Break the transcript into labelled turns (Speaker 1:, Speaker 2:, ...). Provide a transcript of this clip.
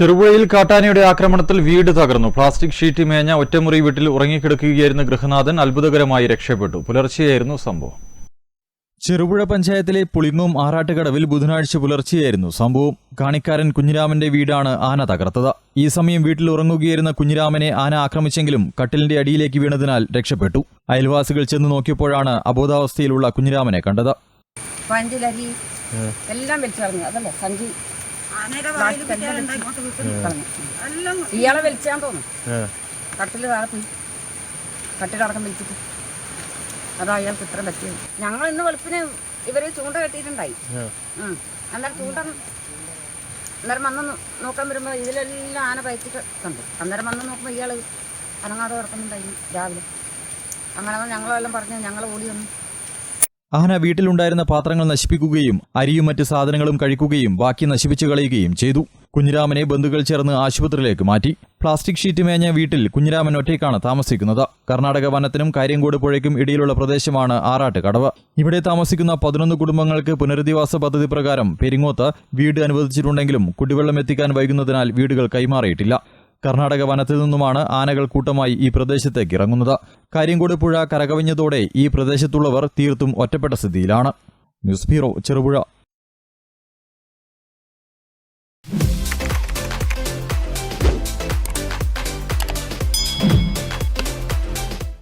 Speaker 1: ചെറുപുഴയിൽ കാട്ടാനയുടെ ആക്രമണത്തിൽ വീട് തകർന്നു. പ്ലാസ്റ്റിക് ഷീറ്റ് മേഞ്ഞ ഒറ്റമുറി വീട്ടിൽ ഉറങ്ങിക്കിടക്കുകയായിരുന്ന ഗൃഹനാഥൻ അത്ഭുതകരമായി രക്ഷപ്പെട്ടു. പുലർച്ചെയായിരുന്നു സംഭവം. ചെറുപുഴ പഞ്ചായത്തിലെ പുളിങ്ങും ആറാട്ടുകടവിൽ ബുധനാഴ്ച പുലർച്ചെയായിരുന്നു സംഭവം. കാണിക്കാരൻ കുഞ്ഞിരാമന്റെ വീടാണ് ആന തകർത്തത്. ഈ സമയം വീട്ടിൽ ഉറങ്ങുകയായിരുന്ന കുഞ്ഞിരാമനെ ആന ആക്രമിച്ചെങ്കിലും കട്ടിലിന്റെ അടിയിലേക്ക് വീണതിനാൽ രക്ഷപ്പെട്ടു. അയൽവാസികൾ ചെന്ന് നോക്കിയപ്പോഴാണ് അബോധാവസ്ഥയിലുള്ള കുഞ്ഞിരാമനെ കണ്ടത്.
Speaker 2: എല്ലാം അതല്ലേ സഞ്ചി. ഇയാളെ വലിച്ചാൻ തോന്നുന്നു കട്ടിൽ താഴെ പോയി. കട്ടിലടക്കം വലിച്ചിട്ട്. അതാ അയാൾക്ക് ഇത്ര പറ്റിയത്. ഞങ്ങൾ ഇന്ന് വെളുപ്പിന് ഇവർ ചൂണ്ട കെട്ടിയിട്ടുണ്ടായി. ഉം. അന്നേരം ചൂണ്ട അന്നേരം വന്ന് നോക്കാൻ വരുമ്പോൾ ഇതിലെല്ലാം ആന പയച്ചിട്ട് കണ്ടു. അന്നേരം വന്ന് നോക്കുമ്പോൾ ഇയാൾ അനങ്ങാതെ കിടക്കുന്നുണ്ടായി രാവിലെ. അങ്ങനെ ഞങ്ങളെല്ലാം പറഞ്ഞ് ഞങ്ങൾ ഓടി വന്നു.
Speaker 1: ആന വീട്ടിലുണ്ടായിരുന്ന പാത്രങ്ങൾ നശിപ്പിക്കുകയും അരിയും മറ്റ് സാധനങ്ങളും കഴിക്കുകയും ബാക്കി നശിപ്പിച്ചു കളയുകയും ചെയ്തു. കുഞ്ഞിരാമനെ ബന്ധുക്കൾ ചേർന്ന് ആശുപത്രിയിലേക്ക് മാറ്റി. പ്ലാസ്റ്റിക് ഷീറ്റ് മേഞ്ഞ വീട്ടിൽ കുഞ്ഞിരാമൻ ഒറ്റയ്ക്കാണ് താമസിക്കുന്നത്. കർണാടക വനത്തിനും കാര്യങ്കോട് പുഴയ്ക്കും ഇടയിലുള്ള പ്രദേശമാണ് ആറാട്ട് കടവ് ഇവിടെ താമസിക്കുന്ന പതിനൊന്ന് കുടുംബങ്ങൾക്ക് പുനരധിവാസ പദ്ധതി പ്രകാരം പെരിങ്ങോത്ത് വീട് അനുവദിച്ചിട്ടുണ്ടെങ്കിലും കുടിവെള്ളം എത്തിക്കാൻ വൈകുന്നതിനാൽ വീടുകൾ കൈമാറിയിട്ടില്ല. കർണാടക വനത്തിൽ നിന്നുമാണ് ആനകൾ കൂട്ടമായി ഈ പ്രദേശത്തേക്ക് ഇറങ്ങുന്നത്. കരിങ്കോട് പുഴ കരകവിഞ്ഞതോടെ ഈ പ്രദേശത്തുള്ളവർ തീർത്തും ഒറ്റപ്പെട്ട സ്ഥിതിയിലാണ്. News bureau Cherupuzha.